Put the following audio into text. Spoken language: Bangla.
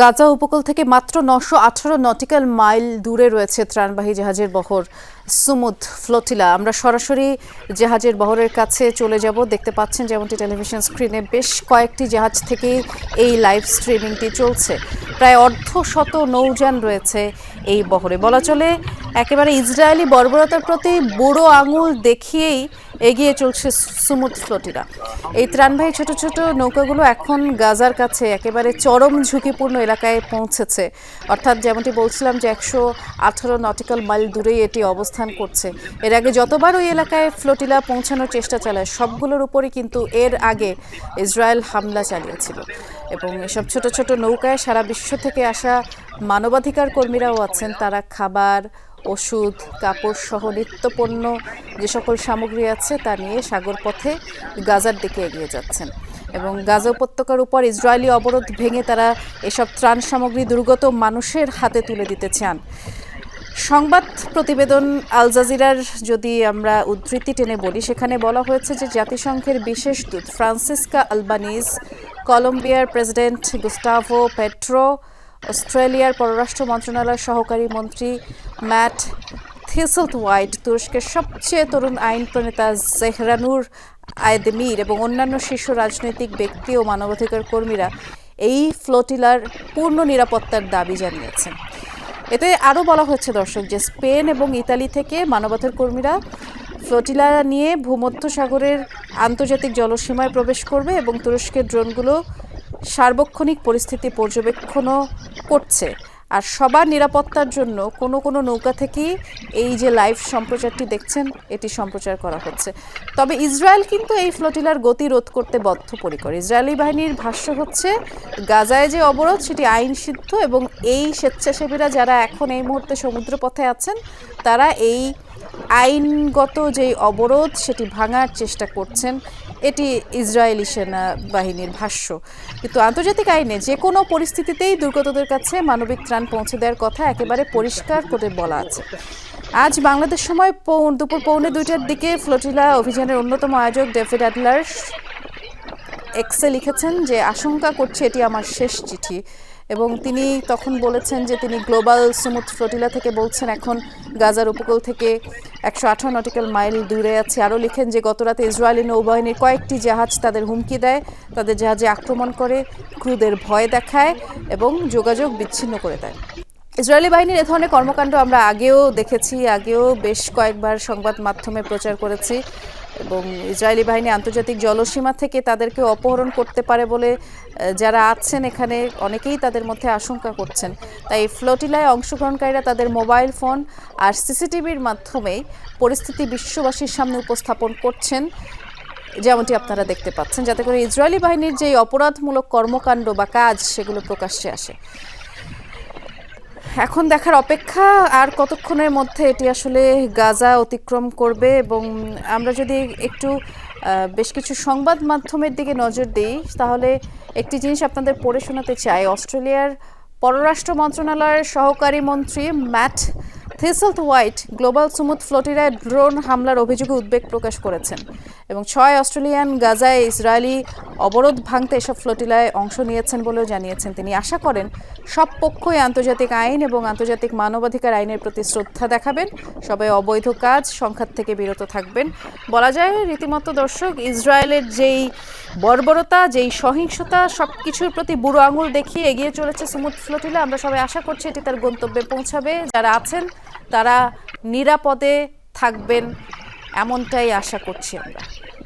গাজা উপকূল থেকে মাত্র নশো আঠারো নটিক্যাল মাইল দূরে রয়েছে ত্রাণবাহী জাহাজের বহর সুমুদ ফ্লোটিলা। আমরা সরাসরি জাহাজের বহরের কাছে চলে যাব। দেখতে পাচ্ছেন যেমনটি টেলিভিশন স্ক্রিনে বেশ কয়েকটি জাহাজ থেকেই এই লাইভ স্ট্রিমিংটি চলছে। প্রায় অর্ধ শত নৌযান রয়েছে এই বহরে। বলা চলে, একেবারে ইসরায়েলি বর্বরতার প্রতি বুড়ো আঙুল দেখিয়েই এগিয়ে চলছে সুমুদ ফ্লোটিলা এই ত্রাণবাহী ছোট ছোট নৌকাগুলো এখন গাজার কাছে একেবারে চরম ঝুঁকিপূর্ণ এলাকায় পৌঁছেছে। অর্থাৎ যেমনটি বলছিলাম যে একশো আঠারো নটিক্যাল মাইল দূরেই এটি অবস্থান করছে। এর আগে যতবার ওই এলাকায় ফ্লোটিলা পৌঁছানোর চেষ্টা চালায়, সবগুলোর উপরই কিন্তু এর আগে ইসরায়েল হামলা চালিয়েছিল। এবং এসব ছোট ছোট নৌকায় সারা বিশ্ব থেকে আসা মানবাধিকার কর্মীরাও আছেন। তারা খাবার, ওষুধ কাপড় সহ নিত্যপণ্য যে সকল সামগ্রী আছে তা নিয়ে সাগর পথে গাজার দিকে এগিয়ে যাচ্ছেন। এবং গাজা উপত্যকার উপর ইসরায়েলি অবরোধ ভেঙে তারা এসব ত্রাণ সামগ্রী দুর্গত মানুষের হাতে তুলে দিতে চান। সংবাদ প্রতিবেদন আল জাজিরার যদি আমরা উদ্ধৃতি টেনে বলি, সেখানে বলা হয়েছে যে জাতিসংঘের বিশেষ দূত ফ্রান্সিসকা আলবানিজ, কলম্বিয়ার প্রেসিডেন্ট গুস্টাভো পেট্রো, অস্ট্রেলিয়ার পররাষ্ট্র মন্ত্রণালয়ের সহকারী মন্ত্রী ম্যাট থিসলথ হোয়াইট তুরস্কের সবচেয়ে তরুণ আইন প্রণেতা জেহরানুর আয়দেমির এবং অন্যান্য শীর্ষ রাজনৈতিক ব্যক্তি ও মানবাধিকার কর্মীরা এই ফ্লোটিলার পূর্ণ নিরাপত্তার দাবি জানিয়েছেন। এতে আরও বলা হয়েছে দর্শক, যে স্পেন এবং ইতালি থেকে মানবাধিকার কর্মীরা ফ্লোটিলা নিয়ে ভূমধ্য সাগরের আন্তর্জাতিক জলসীমায় প্রবেশ করবে এবং তুরস্কের ড্রোনগুলো সার্বক্ষণিক পরিস্থিতি পর্যবেক্ষণও করছে। আর সবার নিরাপত্তার জন্য কোনো কোনো নৌকা থেকেই এই যে লাইভ সম্প্রচারটি দেখছেন, এটি সম্প্রচার করা হচ্ছে। তবে ইসরায়েল কিন্তু এই ফ্লোটিলার গতি রোধ করতে বদ্ধপরিকর। ইসরায়েলি বাহিনীর ভাষ্য হচ্ছে, গাজায় যে অবরোধ সেটি আইন সিদ্ধ এবং এই স্বেচ্ছাসেবীরা যারা এখন এই মুহূর্তে সমুদ্রপথে আছেন, তারা এই আইনগত যেই অবরোধ সেটি ভাঙার চেষ্টা করছেন। এটি ইসরায়েলি সেনা বাহিনীর ভাষ্য। কিন্তু আন্তর্জাতিক আইনে যে কোনো পরিস্থিতিতেই দুর্গতদের কাছে মানবিক ত্রাণ পৌঁছে দেওয়ার কথা একেবারে পরিষ্কার করে বলা আছে। আজ বাংলাদেশ সময় দুপুর পৌনে দুইটার দিকে ফ্লোটিলা অভিযানের অন্যতম আয়োজক ডেভিড অ্যাডলার এক্সে লিখেছেন যে আশঙ্কা করছে এটি আমার শেষ চিঠি এবং তিনি তখন বলেছেন যে তিনি গ্লোবাল সুমুদ ফ্লোটিলা থেকে বলছেন, এখন গাজার উপকূল থেকে একশো আঠারো নটিক্যাল মাইল দূরে আছে। আরও লিখেন যে গতরাতে ইসরায়েলি নৌবাহিনীর কয়েকটি জাহাজ তাদের হুমকি দেয়, তাদের জাহাজে আক্রমণ করে, ক্রুদের ভয় দেখায় এবং যোগাযোগ বিচ্ছিন্ন করে দেয়। ইসরায়েলি বাহিনীর এ ধরনের কর্মকাণ্ড আমরা আগেও দেখেছি, আগেও বেশ কয়েকবার সংবাদ মাধ্যমে প্রচার করেছি এবং ইসরায়েলি বাহিনী আন্তর্জাতিক জলসীমা থেকে তাদেরকে অপহরণ করতে পারে বলে যারা আছেন এখানে অনেকেই তাদের মধ্যে আশঙ্কা করছেন। তাই ফ্লোটিলায় অংশগ্রহণকারীরা তাদের মোবাইল ফোন আর সিসিটিভির মাধ্যমে পরিস্থিতি বিশ্ববাসীর সামনে উপস্থাপন করছেন, যেমনটি আপনারা দেখতে পাচ্ছেন। যাতে করে ইসরায়েলি বাহিনীর যে অপরাধমূলক কর্মকাণ্ড বা কাজ, সেগুলো প্রকাশ্যে আসে। এখন দেখার অপেক্ষা, আর কতক্ষণের মধ্যে এটি আসলে গাজা অতিক্রম করবে? এবং আমরা যদি একটু বেশ কিছু সংবাদ মাধ্যমের দিকে নজর দিই, তাহলে একটি জিনিস আপনাদের পড়ে শোনাতে চাই। অস্ট্রেলিয়ার পররাষ্ট্র মন্ত্রণালয়ের সহকারী মন্ত্রী Matt Thistlethwaite global Sumud ফ্লোটিরায় ড্রোন হামলার অভিযোগে উদ্বেগ প্রকাশ করেছেন এবং ছয় অস্ট্রেলিয়ান, গাজায় ইসরায়েলি অবরোধ ভাঙতে এসব ফ্লোটিলায় অংশ নিয়েছেন বলেও জানিয়েছেন তিনি। আশা করেন সব পক্ষই আন্তর্জাতিক আইন এবং আন্তর্জাতিক মানবাধিকার আইনের প্রতি শ্রদ্ধা দেখাবেন। সবাই অবৈধ কাজ, সংঘাত থেকে বিরত থাকবেন। বলা যায়, রীতিমতো দর্শক, ইসরায়েলের যেই বর্বরতা, যেই সহিংসতা সব কিছুর প্রতি বুড়ো আঙুল দেখিয়ে এগিয়ে চলেছে সুমুদ ফ্লোটিলা। আমরা সবাই আশা করছি এটি তার গন্তব্যে পৌঁছাবে। যারা আছেন তারা নিরাপদে থাকবেন এমনটাই আশা করছি আমরা।